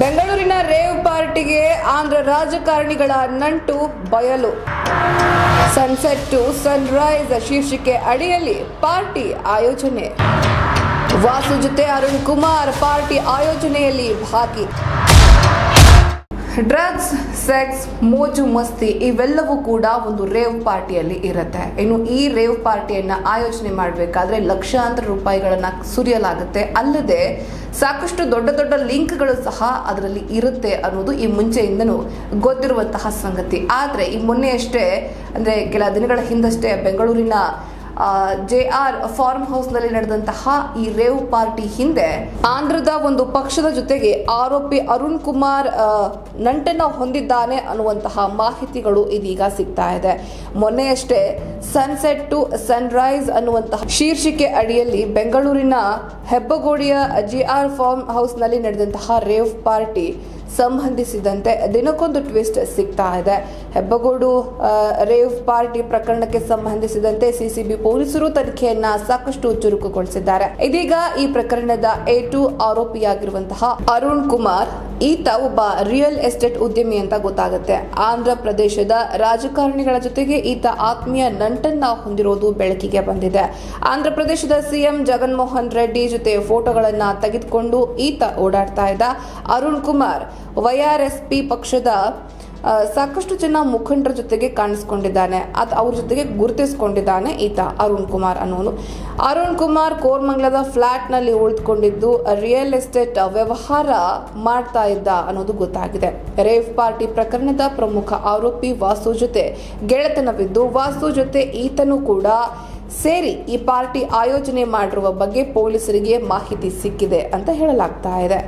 ಬೆಂಗಳೂರಿನ ರೇವ್ ಪಾರ್ಟಿಗೆ ಆಂಧ್ರ ರಾಜಕಾರಣಿಗಳ ನಂಟು ಬಯಲು. ಸನ್ಸೆಟ್ ಟು ಸನ್ರೈಸ್ ಶೀರ್ಷಿಕೆ ಅಡಿಯಲ್ಲಿ ಪಾರ್ಟಿ ಆಯೋಜನೆ. ವಾಸು ಜೊತೆ ಅರುಣ್ ಕುಮಾರ್ ಪಾರ್ಟಿ ಆಯೋಜನೆಯಲ್ಲಿ ಭಾಗಿ. ಡ್ರಗ್ಸ್, ಸೆಕ್ಸ್, ಮೋಜು, ಮಸ್ತಿ ಇವೆಲ್ಲವೂ ಕೂಡ ಒಂದು ರೇವ್ ಪಾರ್ಟಿಯಲ್ಲಿ ಇರುತ್ತೆ. ಇನ್ನು ಈ ರೇವ್ ಪಾರ್ಟಿಯನ್ನ ಆಯೋಜನೆ ಮಾಡಬೇಕಾದ್ರೆ ಲಕ್ಷಾಂತರ ರೂಪಾಯಿಗಳನ್ನ ಸುರಿಯಲಾಗುತ್ತೆ. ಅಲ್ಲದೆ ಸಾಕಷ್ಟು ದೊಡ್ಡ ದೊಡ್ಡ ಲಿಂಕ್ಗಳು ಸಹ ಅದರಲ್ಲಿ ಇರುತ್ತೆ ಅನ್ನೋದು ಈ ಮುಂಚೆಯಿಂದನೂ ಗೊತ್ತಿರುವಂತಹ ಸಂಗತಿ. ಆದರೆ ಈ ಮೊನ್ನೆಯಷ್ಟೇ, ಅಂದರೆ ಕೆಲ ದಿನಗಳ ಹಿಂದಷ್ಟೇ ಬೆಂಗಳೂರಿನ ಜೆ ಆರ್ ಫಾರ್ಮ್ ಹೌಸ್ನಲ್ಲಿ ನಡೆದಂತಹ ಈ ರೇವ್ ಪಾರ್ಟಿ ಹಿಂದೆ ಆಂಧ್ರದ ಒಂದು ಪಕ್ಷದ ಜೊತೆಗೆ ಆರೋಪಿ ಅರುಣ್ ಕುಮಾರ್ ನಂಟನ್ನು ಹೊಂದಿದ್ದಾನೆ ಅನ್ನುವಂತಹ ಮಾಹಿತಿಗಳು ಇದೀಗ ಸಿಗ್ತಾ ಇದೆ. ಮೊನ್ನೆಯಷ್ಟೇ ಸನ್ಸೆಟ್ ಟು ಸನ್ರೈಸ್ ಅನ್ನುವಂತಹ ಶೀರ್ಷಿಕೆ ಅಡಿಯಲ್ಲಿ ಬೆಂಗಳೂರಿನ ಹೆಬ್ಬಗೋಡಿಯ ಜಿ ಆರ್ ಫಾರ್ಮ್ ಹೌಸ್ನಲ್ಲಿ ನಡೆದಂತಹ ರೇವ್ ಪಾರ್ಟಿ ಸಂಬಂಧಿಸಿದಂತೆ ದಿನಕ್ಕೊಂದು ಟ್ವಿಸ್ಟ್ ಸಿಗ್ತಾ ಇದೆ. ಹೆಬ್ಬಗೋಡು ರೇವ್ ಪಾರ್ಟಿ ಪ್ರಕರಣಕ್ಕೆ ಸಂಬಂಧಿಸಿದಂತೆ ಸಿಸಿಬಿ ಪೊಲೀಸರು ತನಿಖೆಯನ್ನ ಸಾಕಷ್ಟು ಚುರುಕುಗೊಳಿಸಿದ್ದಾರೆ. ಇದೀಗ ಈ ಪ್ರಕರಣದ ಎ ಟು ಆರೋಪಿಯಾಗಿರುವಂತಹ ಅರುಣ್ ಕುಮಾರ್, ಈತ ಒಬ್ಬ ರಿಯಲ್ ಎಸ್ಟೇಟ್ ಉದ್ಯಮಿ ಅಂತ ಗೊತ್ತಾಗುತ್ತೆ. ಆಂಧ್ರ ಪ್ರದೇಶದ ರಾಜಕಾರಣಿಗಳ ಜೊತೆಗೆ ಈತ ಆತ್ಮೀಯ ನಂಟನ್ನ ಹೊಂದಿರೋದು ಬೆಳಕಿಗೆ ಬಂದಿದೆ. ಆಂಧ್ರ ಪ್ರದೇಶದ ಸಿಎಂ ಜಗನ್ಮೋಹನ್ ರೆಡ್ಡಿ ಜೊತೆ ಫೋಟೋಗಳನ್ನ ತೆಗೆದುಕೊಂಡು ಈತ ಓಡಾಡ್ತಾ ಇದ್ದ ಅರುಣ್ ಕುಮಾರ್ ವೈಆರ್ಎಸ್ಪಿ ಪಕ್ಷದ ಸಾಕಷ್ಟು ಜನ ಮುಖಂಡರ ಜೊತೆಗೆ ಕಾಣಿಸ್ಕೊಂಡಿದ್ದಾನೆ. ಅದು ಅವ್ರ ಜೊತೆಗೆ ಗುರುತಿಸ್ಕೊಂಡಿದ್ದಾನೆ ಈತ, ಅರುಣ್ ಕುಮಾರ್ ಅನ್ನೋನು. ಅರುಣ್ ಕುಮಾರ್ ಕೋರ್ಮಂಗ್ಲದ ಫ್ಲಾಟ್ನಲ್ಲಿ ಉಳಿದುಕೊಂಡಿದ್ದು, ರಿಯಲ್ ಎಸ್ಟೇಟ್ ವ್ಯವಹಾರ ಮಾಡ್ತಾ ಇದ್ದ ಅನ್ನೋದು ಗೊತ್ತಾಗಿದೆ. ರೇಫ್ ಪಾರ್ಟಿ ಪ್ರಕರಣದ ಪ್ರಮುಖ ಆರೋಪಿ ವಾಸು ಜೊತೆ ಗೆಳೆತನವಿದ್ದು, ವಾಸು ಜೊತೆ ಈತನು ಕೂಡ ಸೇರಿ ಈ ಪಾರ್ಟಿ ಆಯೋಜನೆ ಮಾಡಿರುವ ಬಗ್ಗೆ ಪೊಲೀಸರಿಗೆ ಮಾಹಿತಿ ಸಿಕ್ಕಿದೆ ಅಂತ ಹೇಳಲಾಗ್ತಾ ಇದೆ.